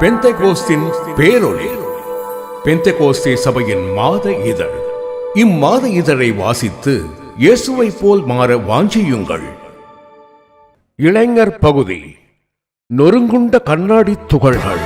பெந்தகோஸ்தின் பேரொளி. பெந்தகோஸ்தே சபையின் மாத இதழ். இம்மாத இதழை வாசித்து இயேசுவை போல் மாற வாஞ்சியுங்கள். இளைஞர் பகுதி. நொறுங்குண்ட கண்ணாடி துகள்கள்.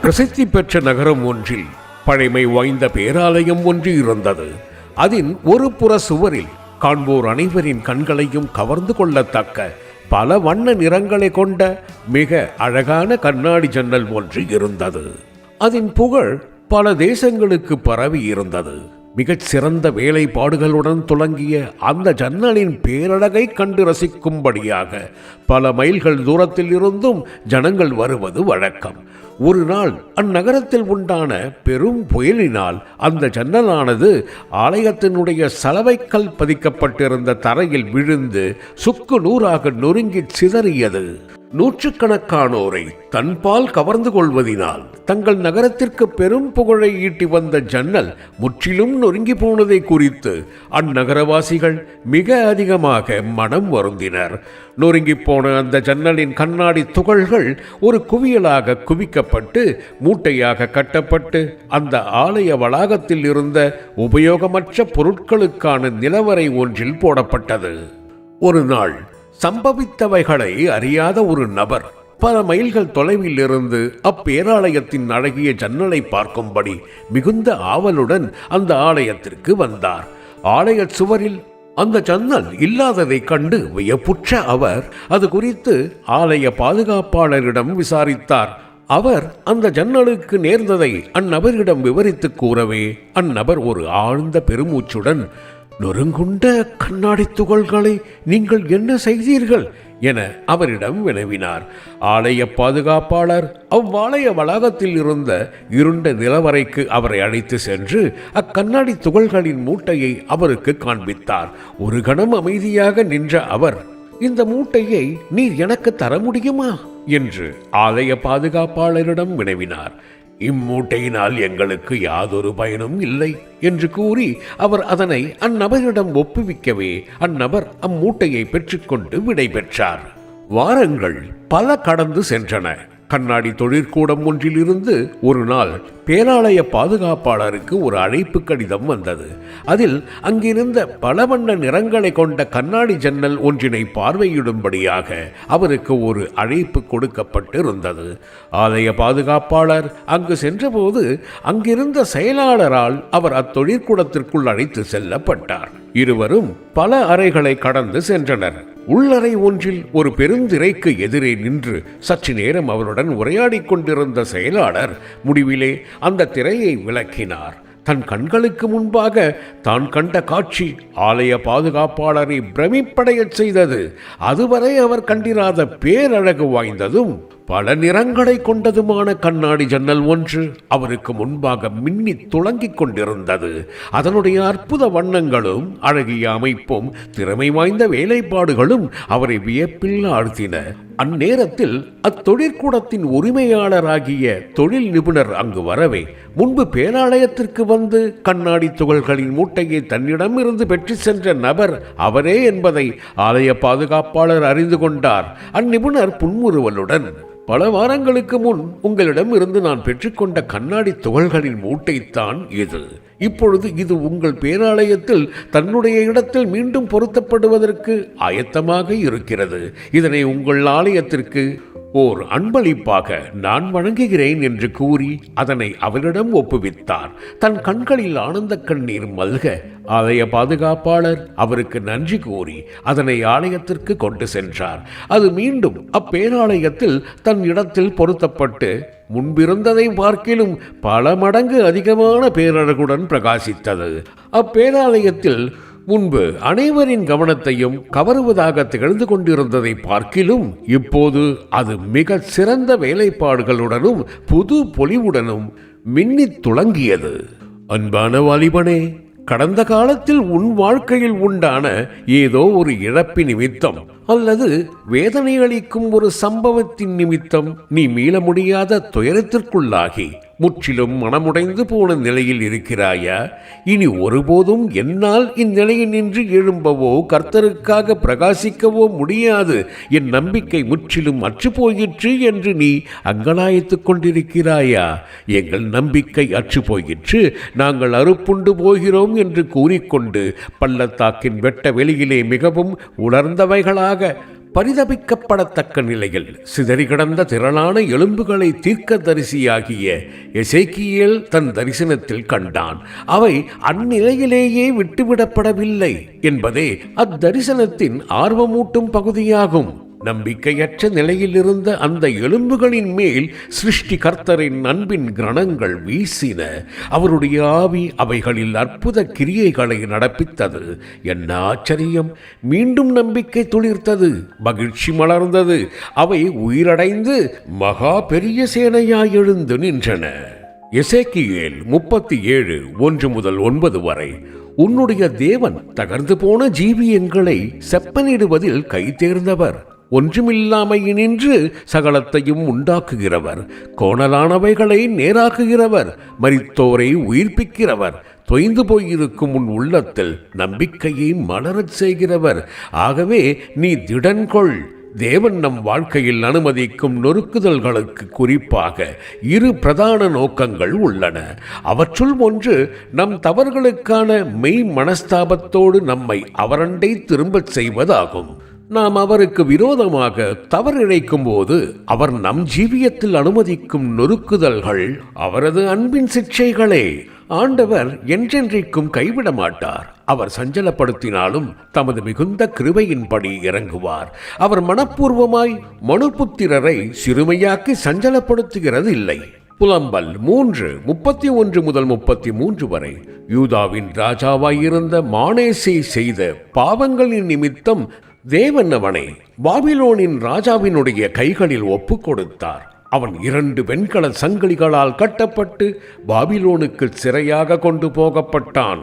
பிரசித்தி பெற்ற நகரம் ஒன்றில் பழைமை வாய்ந்த பேராலயம் ஒன்று இருந்தது. அதன் ஒரு புற சுவரில் காண்போர் அனைவரின் கண்களையும் கவர்ந்து கொள்ளத்தக்க பல வண்ண நிறங்களை கொண்ட மிக அழகான கண்ணாடி ஜன்னல் ஒன்று இருந்தது. அதன் புகழ் பல தேசங்களுக்கு பரவி இருந்தது. மிகச் சிறந்த வேலைப்பாடுகளுடன் துலங்கிய அந்த ஜன்னலின் பேரழகை கண்டு ரசிக்கும்படியாக பல மைல்கள் தூரத்தில் இருந்தும் ஜனங்கள் வருவது வழக்கம். ஒரு நாள் அந்நகரத்தில் உண்டான பெரும் புயலினால் அந்த ஜன்னலானது ஆலயத்தினுடைய சலவைக்கல் பதிக்கப்பட்டிருந்த தரையில் விழுந்து சுக்கு நூறாக நொறுங்கி சிதறியது. நூற்றுக்கணக்கானோரை தன்பால் கவர்ந்து கொள்வதினால் தங்கள் நகரத்திற்கு பெரும் புகழை ஈட்டி வந்த ஜன்னல் முற்றிலும் நொறுங்கி போனதை குறித்து அந்நகரவாசிகள் மிக அதிகமாக மனம் வருந்தினர். நொறுங்கி போன அந்த ஜன்னலின் கண்ணாடி துகள்கள் ஒரு குவியலாக குவிக்க குவிக்கப்பட்டு மூட்டையாக கட்டப்பட்டு அந்த ஆலய வளாகத்தில் இருந்த உபயோகமற்ற பொருட்களுக்கான நிலவரை ஒன்றில் போடப்பட்டது. ஒரு நாள் சம்பவித்தவைகளை அறியாத ஒரு நபர் பல மைல்கள் தொலைவில் இருந்து அப்பேராலயத்தின் அழகிய ஜன்னலை பார்க்கும்படி மிகுந்த ஆவலுடன் அந்த ஆலயத்திற்கு வந்தார். ஆலய சுவரில் அந்த ஜன்னல் இல்லாததைக் கண்டு வியப்புற்ற அவர் அது குறித்து ஆலய பாதுகாப்பாளரிடம் விசாரித்தார். அவர் அந்த ஜன்னலுக்கு நேர்ந்ததை அந்நபரிடம் விவரித்து கூறவே அந்நபர் ஒரு ஆழ்ந்த பெருமூச்சுடன் நொறுங்குண்ட கண்ணாடி துகள்களை நீங்கள் என்ன செய்தீர்கள்? என அவரிடம் வினவினார். ஆலய பாதுகாப்பாளர் அவ்வாலய வளாகத்தில் இருந்த இருண்ட நிலவரைக்கு அவரை அழைத்து சென்று அக்கண்ணாடி துகள்களின் மூட்டையை அவருக்கு காண்பித்தார். ஒரு கணம் அமைதியாக நின்ற அவர் இந்த மூட்டையை நீர் எனக்கு தர முடியுமா? என்று ஆலய பாதுகாப்பாளரிடம் வினவினார். இம்மூட்டையினால் எங்களுக்கு யாதொரு பயனும் இல்லை என்று கூறி அவர் அதனை அந்நபரிடம் ஒப்புவிக்கவே அந்நபர் அம்மூட்டையை பெற்றுக்கொண்டு விடைபெற்றார். வாரங்கள் பல கடந்து சென்றன. கண்ணாடி தொழிற்கூடம் ஒன்றிலிருந்து ஒரு நாள் பேராலய பாதுகாப்பாளருக்கு ஒரு அழைப்பு கடிதம் வந்தது. அதில் அங்கிருந்த பல வண்ண நிறங்களை கொண்ட கண்ணாடி ஜன்னல் ஒன்றினை பார்வையிடும்படியாக அவருக்கு ஒரு அழைப்பு கொடுக்கப்பட்டிருந்தது. ஆலய பாதுகாப்பாளர் அங்கு சென்றபோது அங்கிருந்த செயலாளரால் அவர் அத்தொழிற்கூடத்திற்குள் அழைத்து செல்லப்பட்டார். இருவரும் பல அறைகளை கடந்து சென்றனர். உள்ளறை ஒன்றில் ஒரு பெருந்திரைக்கு எதிரே நின்று சற்று நேரம் அவருடன் உரையாடிக் கொண்டிருந்த செயலாளர் முடிவிலே அந்த திரையை விளக்கினார். தன் கண்களுக்கு முன்பாக தான் கண்ட காட்சி ஆலய பாதுகாப்பாளரை பிரமிப்படையச் செய்தது. அதுவரை அவர் கண்டிராத பேரழகு வாய்ந்ததும் பல நிறங்களை கொண்டதுமான கண்ணாடி ஜன்னல் ஒன்று அவருக்கு முன்பாக மின்னி துளங்கிக் கொண்டிருந்தது. அதனுடைய அற்புத வண்ணங்களும் அழகிய அமைப்பும் திறமை வாய்ந்த வேலைப்பாடுகளும் அவரை வியப்பில் ஆழ்த்தின. அந்நேரத்தில் அத்தொழிற்கூடத்தின் உரிமையாளராகிய தொழில் நிபுணர் அங்கு வரவே முன்பு பேராலயத்திற்கு வந்து கண்ணாடி துகள்களின் மூட்டையை தன்னிடமிருந்து பெற்று சென்ற நபர் அவரே என்பதை ஆலய பாதுகாப்பாளர் அறிந்து கொண்டார். அந்நிபுணர் புன்முறுவலுடன் பல வாரங்களுக்கு முன் உங்களிடம் இருந்து நான் பெற்றுக்கொண்ட கண்ணாடி துகள்களின் மூட்டைத்தான் இது. இப்பொழுது இது உங்கள் பேராலயத்தில் தன்னுடைய இடத்தில் மீண்டும் பொருத்தப்படுவதற்கு ஆயத்தமாக இருக்கிறது. இதனை உங்கள் ஆலயத்திற்கு ஓர் அன்பளிப்பாக நான் வணங்குகிறேன் என்று கூறி அதனை அவரிடம் ஒப்புவித்தார். தன் கண்களில் ஆனந்த கண்ணீர் மல்க ஆலய பாதுகாப்பாளர் அவருக்கு நன்றி கூறி அதனை ஆலயத்திற்கு கொண்டு சென்றார். அது மீண்டும் அப்பேராலயத்தில் தன் இடத்தில் பொருத்தப்பட்டு முன்பிருந்ததை பார்க்கிலும் பல மடங்கு அதிகமான பேரழகுடன் பிரகாசித்தது. அப்பேராலயத்தில் முன்பு அனைவரின் கவனத்தையும் கவருவதாக திகழ்ந்து கொண்டிருந்ததை பார்க்கிலும் இப்போது அது மிக சிறந்த வேலைப்பாடுகளுடனும் புது பொலிவுடனும் மின்னித் துளங்கியது. அன்பான வாலிபனே கடந்த காலத்தில் உன் வாழ்க்கையில் உண்டான ஏதோ ஒரு இழப்பு நிமித்தம் அல்லது வேதனை அளிக்கும் ஒரு சம்பவத்தின் நிமித்தம் நீ மீள முடியாத துயரத்திற்குள்ளாகி முற்றிலும் மனமுடைந்து போன நிலையில் இருக்கிறாயா? இனி ஒருபோதும் என்னால் இந்நிலையில் நின்று எழும்பவோ கர்த்தருக்காக பிரகாசிக்கவோ முடியாது. என் நம்பிக்கை முற்றிலும் அற்று போயிற்று என்று நீ அங்கலாய்த்துக் கொண்டிருக்கிறாயா? எங்கள் நம்பிக்கை அற்று போயிற்று நாங்கள் அறுப்புண்டு போகிறோம் என்று கூறிக்கொண்டு பள்ளத்தாக்கின் வெட்ட வெளியிலே மிகவும் உணர்ந்தவைகளாக பரிதபிக்கப்படத்தக்க நிலையில் சிதறி கிடந்த திரளான எலும்புகளை தீர்க்க தரிசியாகிய எசேக்கியல் தன் தரிசனத்தில் கண்டான். அவை அந்நிலையிலேயே விட்டுவிடப்படவில்லை என்பதே அத்தரிசனத்தின் ஆர்வமூட்டும் பகுதியாகும். நம்பிக்கையற்ற நிலையிலிருந்த அந்த எலும்புகளின் மேல் சிருஷ்டி கர்த்தரின் அன்பின் கிரணங்கள் வீசின. அவருடைய ஆவி அவைகளில் அற்புத கிரியைகளை நடப்பித்தது. என்ன ஆச்சரியம்! மீண்டும் நம்பிக்கை துளிர்த்தது. மகிழ்ச்சி மலர்ந்தது. அவை உயிரடைந்து மகா பெரிய சேனையாய் எழுந்து நின்றன. எசேக்கியேல் முப்பத்தி ஏழு ஒன்று முதல் ஒன்பது வரை உன்னுடைய தேவன் தகர்ந்து போன ஜீவியங்களை செப்பனிடுவதில் கை ஒன்றுமில்லாமையினின்று சகலத்தையும் உண்டாக்குகிறவர். கோணலானவைகளை நேராக்குகிறவர். மரித்தோரை உயிர்ப்பிக்கிறவர். தொய்ந்து போயிருக்கும் உன் உள்ளத்தில் நம்பிக்கையை மலரச் செய்கிறவர். ஆகவே நீ திடன்கொள். தேவன் நம் வாழ்க்கையில் அனுமதிக்கும் நொறுக்குதல்களுக்கு குறிப்பாக இரு பிரதான நோக்கங்கள் உள்ளன. அவற்றுள் ஒன்று நம் தவறுகளுக்கான மெய் மனஸ்தாபத்தோடு நம்மை அவரண்டை திரும்பச் செய்வதாகும். நாம் அவருக்கு விரோதமாக தவறிழைக்கும் போது அவர் நம் ஜீவியத்தில் அனுமதிக்கும் நொறுக்குதல்கள் அவரது அன்பின் சிக்ஷைகளே. ஆண்டவர் என்றென்றைக்கும் கைவிட மாட்டார். அவர் சஞ்சலப்படுத்தினாலும் தமது மிகுந்த கிருபையின்படி இறங்குவார். அவர் மனப்பூர்வமாய் மனுபுத்திரரை சிறுமையாக்கி சஞ்சலப்படுத்துகிறது இல்லை புலம்பல் மூன்று முப்பத்தி ஒன்று முதல் முப்பத்தி மூன்று வரை. யூதாவின் ராஜாவாயிருந்த மானேசை செய்த பாவங்களின் நிமித்தம் தேவன் அவனை பாபிலோனின் ராஜாவினுடைய கைகளில் ஒப்புக் கொடுத்தார். அவன் இரண்டு வெண்கல சங்கிலிகளால் கட்டப்பட்டு பாபிலோனுக்கு சிறையாக கொண்டு போகப்பட்டான்.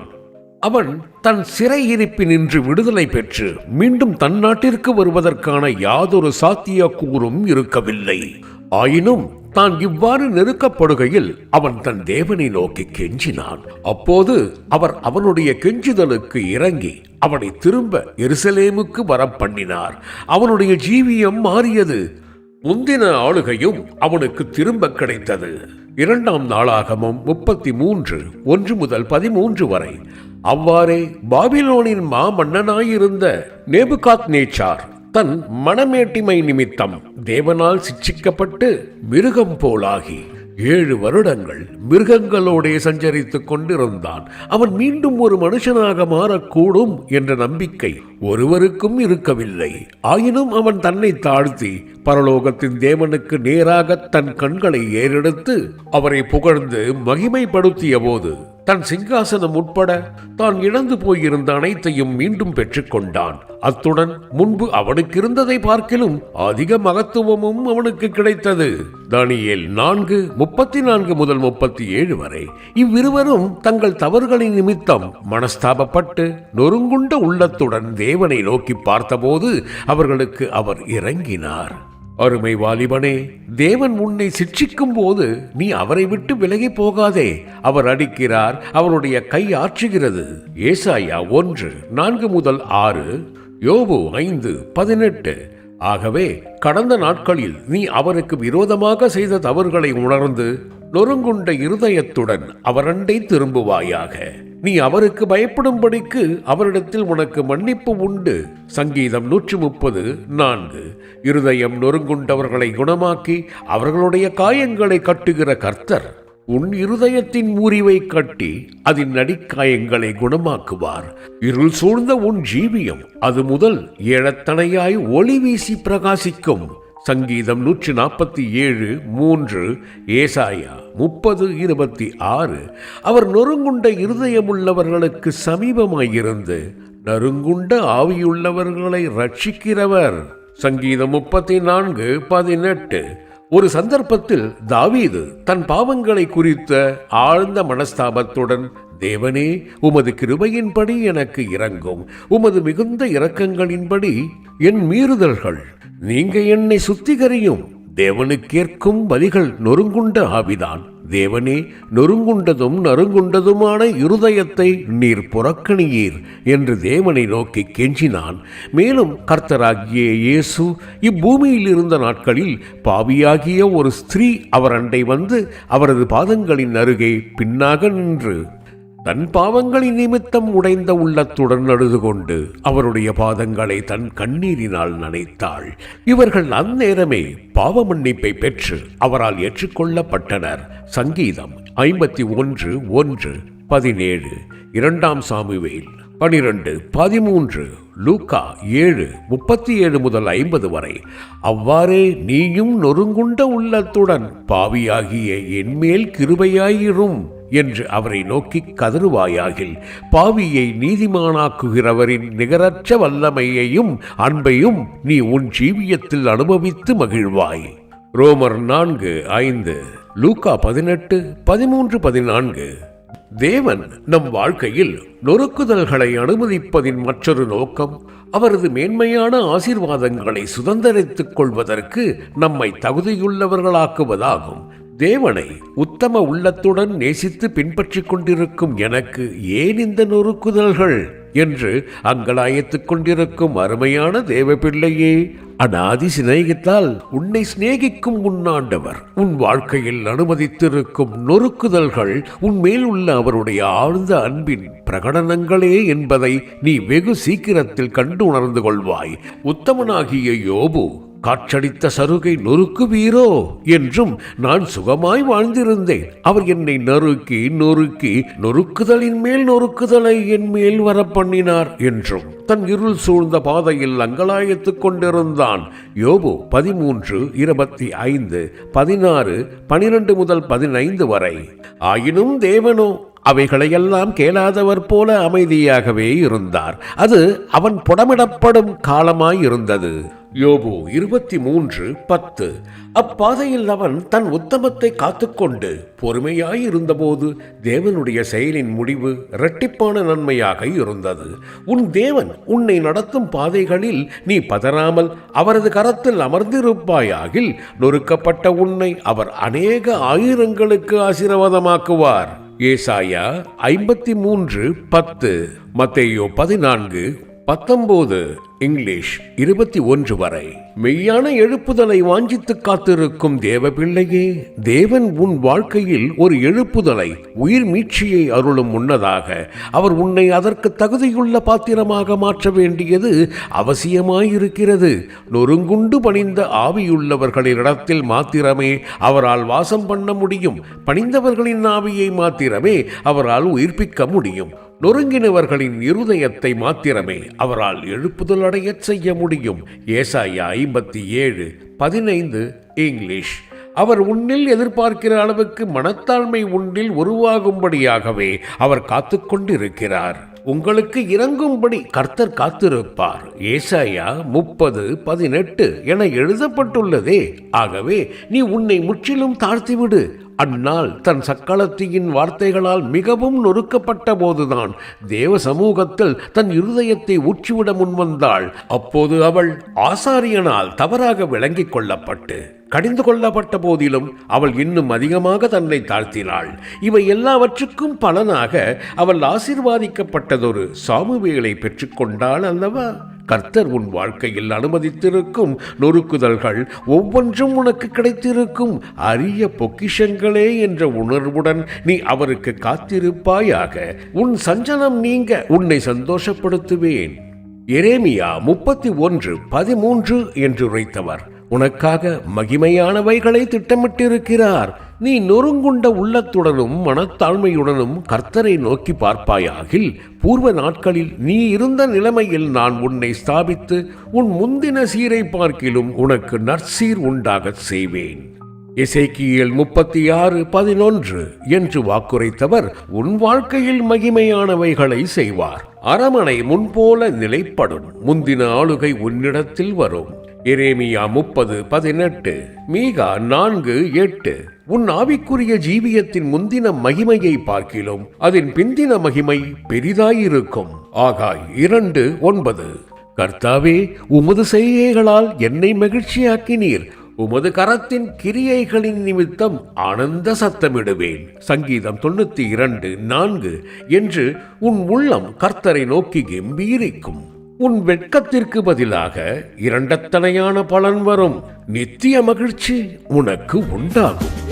அவன் தன் சிறையிருப்பினின்று விடுதலை பெற்று மீண்டும் தன் நாட்டிற்கு வருவதற்கான யாதொரு சாத்தியக்கூறும் இருக்கவில்லை. ஆயினும் தான் இவ்வாறு நெருக்கப்படுகையில் அவன் தன் தேவனை நோக்கி கெஞ்சினான். அப்போது அவர் அவனுடைய கெஞ்சுதலுக்கு இறங்கி அவனை திரும்ப எருசலேமுக்கு வர பண்ணினார் அவனுடைய ஜீவியம் மாறியது. முந்தின ஆளுகையும் அவனுக்கு திரும்ப கிடைத்தது. இரண்டாம் நாளாகமும் முப்பத்தி மூன்று ஒன்று முதல் பதிமூன்று வரை. அவ்வாறே பாபிலோனின் மாமன்னனாயிருந்த நேபுகாத் நேச்சார் தன் மனமேட்டிமை நிமித்தம் தேவனால் சிட்சிக்கப்பட்டு மிருகம் போலாகி ஏழு வருடங்கள் மிருகங்களோடே சஞ்சரித்துக் கொண்டிருந்தான். அவன் மீண்டும் ஒரு மனுஷனாக மாறக்கூடும் என்ற நம்பிக்கை ஒருவருக்கும் இருக்கவில்லை. ஆயினும் அவன் தன்னை தாழ்த்தி பரலோகத்தின் தேவனுக்கு நேராக தன் கண்களை ஏறெடுத்து அவரை புகழ்ந்து மகிமைப்படுத்திய போது தன் சிங்காசனம் உட்பட தான் இழந்து போயிருந்த அனைத்தையும் மீண்டும் பெற்றுக்கொண்டான். அத்துடன் முன்பு அவனுக்கு இருந்ததை பார்க்கிலும் அதிக மகத்துவமும் அவனுக்கு கிடைத்தது. தானியேல் நான்கு முப்பத்தி நான்கு முதல் முப்பத்தி ஏழு வரை இவ்விருவரும் தங்கள் தவறுகளின் நிமித்தம் மனஸ்தாபப்பட்டு நொறுங்குண்ட உள்ளத்துடன் தேவனை நோக்கி பார்த்தபோது அவர்களுக்கு அவர் இறங்கினார். அருமை வாலிபனே தேவன் உன்னை சிட்சிக்கும் போது நீ அவரை விட்டு விலகி போகாதே. அவர் அடிக்கிறார் அவருடைய கை ஆற்றுகிறது. ஏசாயா ஒன்று நான்கு முதல் ஆறு யோபு ஐந்து பதினெட்டு. ஆகவே கடந்த நாட்களில் நீ அவருக்கு விரோதமாக செய்த தவறுகளை உணர்ந்து நொறுங்குண்ட இருதயத்துடன் அவரண்டை திரும்புவாயாக. நீ அவருக்கு பயப்படும்படிக்கு அவரிடத்தில் உனக்கு மன்னிப்பு உண்டு. சங்கீதம் நூற்றி முப்பது நான்கு. இருதயம் நொறுங்குண்டவர்களை குணமாக்கி அவர்களுடைய காயங்களை கட்டுகிற கர்த்தர் உன் இருதயத்தின் முறிவை கட்டி அதன் நடிக்காயங்களை குணமாக்குவார். இருள் சூழ்ந்த உன் ஜீவியம் அது முதல் ஏழத்தனையாய் ஒளி வீசி பிரகாசிக்கும். சங்கீதம் நூற்றி நாற்பத்தி ஏழு மூன்று ஏசாயா முப்பது இருபத்தி ஆறு. அவர் நொறுங்குண்ட இருதயமுள்ளவர்களுக்கு சமீபமாயிருந்து நறுங்குண்ட ஆவியுள்ளவர்களை ரட்சிக்கிறவர் சங்கீதம் முப்பத்தி நான்கு பதினெட்டு. ஒரு சந்தர்ப்பத்தில் தாவீது தன் பாவங்களை குறித்த ஆழ்ந்த மனஸ்தாபத்துடன் தேவனே உமது கிருபையின்படி எனக்கு இறங்கும் உமது மிகுந்த இரக்கங்களின்படி என் மீறுதல்கள். நீங்க என்னை சுத்திகரியும். தேவனுக்கேற்கும் பலிகள் நொறுங்குண்ட ஆவிதான். தேவனே நொறுங்குண்டதும் நறுங்குண்டதுமான இருதயத்தை நீர் புறக்கணியீர் என்று தேவனை நோக்கி கெஞ்சினான். மேலும் கர்த்தராகிய இயேசு இப்பூமியில் இருந்த நாட்களில் பாவியாகிய ஒரு ஸ்திரீ அவர் அண்டை வந்து அவரது பாதங்களின் அருகே பின்னாக நின்று தன் பாவங்களின் நிமித்தம் உடைந்த உள்ளத்துடன் அழுது கொண்டு அவருடைய பாதங்களை தன் கண்ணீரினால் நனைத்தாள். இவர்கள் அந்நேரமே பாவ மன்னிப்பை பெற்று அவரால் ஏற்றுக்கொள்ளப்பட்டனர். சங்கீதம் ஐம்பத்தி ஒன்று ஒன்று பதினேழு இரண்டாம் சாமுவேல் பனிரெண்டு பதிமூன்று லூக்கா ஏழு முப்பத்தி ஏழு முதல் ஐம்பது வரை. அவ்வாறே நீயும் நொறுங்குண்ட உள்ளத்துடன் பாவியாகிய என்மேல் கிருபையாயிரும். என்று அவரை நோக்கி கதறுவாயாகில் பாவியை நீதிமானாக்குகிறவரின் நிகரற்ற வல்லமையையும் அன்பையும் நீ உன் ஜீவியத்தில் அனுபவித்து மகிழ்வாய். ரோமர் நான்கு ஐந்து லூக்கா பதினெட்டு பதிமூன்று பதினான்கு. தேவன் நம் வாழ்க்கையில் நொறுக்குதல்களை அனுமதிப்பதின் மற்றொரு நோக்கம் அவரது மேன்மையான ஆசீர்வாதங்களை சுதந்திரித்துக் கொள்வதற்கு நம்மை தகுதியுள்ளவர்களாக்குவதாகும். தேவனை உத்தம உள்ளத்துடன் நேசித்து பின்பற்றிக் கொண்டிருக்கும் எனக்கு ஏன் இந்த நொறுக்குதல்கள்? என்று அங்கலாயத்துக் கொண்டிருக்கும் அருமையான தேவ பிள்ளையே அனாதி சிநேகித்தால் உன்னை சிநேகிக்கும் உன்னாண்டவர் உன் வாழ்க்கையில் அனுமதித்திருக்கும் நொறுக்குதல்கள் உன்மேல் உள்ள அவருடைய ஆழ்ந்த அன்பின் பிரகடனங்களே என்பதை நீ வெகு சீக்கிரத்தில் கண்டு உணர்ந்து கொள்வாய். உத்தமனாகிய யோபு காற்றடித்த சருகை நொறுக்குவீரோ என்றும் நான் சுகமாய் வாழ்ந்திருந்தேன். அவர் என்னை நறுக்கி நொறுக்கி நொறுக்குதலின் மேல் நொறுக்குதலை என் மேல் வர பண்ணினார் என்றும் தன் இருள் சூழ்ந்த பாதையில் அங்கலாயத்துக் கொண்டிருந்தான். யோபு பதிமூன்று இருபத்தி ஐந்து பதினாறு பனிரெண்டு முதல் பதினைந்து வரை. ஆயினும் தேவனோ அவைகளையெல்லாம் கேளாதவர் போல அமைதியாகவே இருந்தார். அது அவன் புடமிடப்படும் காலமாய் இருந்தது. யோபு இருபத்தி மூன்று பத்து. அப்பாதையில் அவன் தன் உத்தமத்தை காத்துக்கொண்டு பொறுமையாயிருந்தபோது தேவனுடைய செயலின் முடிவு இரட்டிப்பான நன்மையாக இருந்தது. உன் தேவன் உன்னை நடத்தும் பாதைகளில் நீ பதறாமல் அவரது கரத்தில் அமர்ந்திருப்பாயாகில் நொறுக்கப்பட்ட உன்னை அவர் அநேக ஆயிரங்களுக்கு ஆசீர்வாதமாக்குவார். ஏசாயா ஐம்பத்தி மூன்று பத்து. மத்தேயோ பதினான்கு பத்தொன்பது இங்கிலீஷ் இருபத்தி ஒன்று வரை. மெய்யான எழுப்புதலை வாஞ்சித்து காத்திருக்கும் தேவ பிள்ளையே தேவன் உன் வாழ்க்கையில் ஒரு எழுப்புதலை உயிர் மீட்சியை அருளும் முன்னதாக அவர் உன்னை அதற்கு தகுதியுள்ள பாத்திரமாக மாற்ற வேண்டியது அவசியமாயிருக்கிறது. நொறுங்குண்டு பணிந்த ஆவியுள்ளவர்களிடத்தில் மாத்திரமே அவரால் வாசம் பண்ண முடியும். பணிந்தவர்களின் ஆவியை மாத்திரமே அவரால் உயிர்ப்பிக்க முடியும். நொறுங்கினவர்களின் இருதயத்தை மாத்திரமே அவரால் எழுப்புதல் அடையச் செய்ய முடியும். ஏசாயா ஐம்பத்தி ஏழு பதினைந்து இங்கிலீஷ். அவர் உன்னில் எதிர்பார்க்கிற அளவுக்கு மனத்தாழ்மை உன்னில் உருவாகும்படியாகவே அவர் காத்து கொண்டிருக்கிறார். உங்களுக்கு இறங்கும்படி கர்த்தர் காத்திருப்பார். ஏசாயா முப்பது பதினெட்டு என எழுதப்பட்டுள்ளதே. ஆகவே நீ உன்னை முற்றிலும் தாழ்த்திவிடு. அந்நாள் தன் சக்களத்தியின் வார்த்தைகளால் மிகவும் நொறுக்கப்பட்ட போதுதான் தேவ சமூகத்தில் தன் இருதயத்தை ஊற்றிவிட முன்வந்தாள். அப்போது அவள் ஆசாரியனால் தவறாக விளங்கிக் கொள்ளப்பட்டு கடிந்து கொள்ளப்பட்ட போதிலும் அவள் இன்னும் அதிகமாக தன்னை தாழ்த்தினாள். இவை எல்லாவற்றுக்கும் பலனாக அவள் ஆசீர்வாதிக்கப்பட்டதொரு சாமுவேலை பெற்றுக்கொண்டாள் அல்லவா? கர்த்தர் உன் வாழ்க்கையில் அனுமதித்திருக்கும் நொறுக்குதல்கள் ஒவ்வொன்றும் உனக்கு கிடைத்திருக்கும். அரிய பொக்கிஷங்களே என்ற உணர்வுடன் நீ அவருக்கு காத்திருப்பாயாக. உன் சஞ்சலம் நீங்க உன்னை சந்தோஷப்படுத்துவேன். எரேமியா முப்பத்தி ஒன்று பதிமூன்று என்று உரைத்தவர். உனக்காக மகிமையானவைகளை திட்டமிட்டிருக்கிறார். நீ நொறுங்குண்ட உள்ளத்துடனும் மனத்தாழ்மையுடனும் கர்த்தரை நோக்கி பார்ப்பாயாகில் பூர்வ நாட்களில் நீ இருந்த நிலைமையில் நான் உன்னை ஸ்தாபித்து உன் முந்தின சீரை பார்க்கிலும் உனக்கு நற்சீர் உண்டாகச் செய்வேன். இசைக்கியல் முப்பத்தி ஆறு பதினொன்று என்று வாக்குரைத்தவர் உன் வாழ்க்கையில் மகிமையானவைகளை செய்வார். அரமனை முன்போல நிலைப்படும். முந்தின ஆளுகை உன்னிடத்தில் வரும். எரேமியா முப்பது பதினெட்டு மீகா நான்கு எட்டு. உன் ஆவிக்குரிய ஜீவியத்தின் முந்தின மகிமையை பார்க்கிலும் அதன் பிந்தின மகிமை பெரிதாயிருக்கும். ஆகாய் இரண்டு ஒன்பது. கர்த்தாவே உமது செய்கைகளால் என்னை மகிழ்ச்சியாக்கினீர். உமது கரத்தின் கிரியைகளின் நிமித்தம் ஆனந்த சத்தமிடுவேன். சங்கீதம் தொண்ணூத்தி இரண்டு நான்கு. என்று உன் உள்ளம் கர்த்தரை நோக்கி கம்பீரிக்கும். உன் வெட்கத்திற்கு பதிலாக இரண்டத்தனையான பலன் வரும். நித்திய மகிழ்ச்சி உனக்கு உண்டாகும்.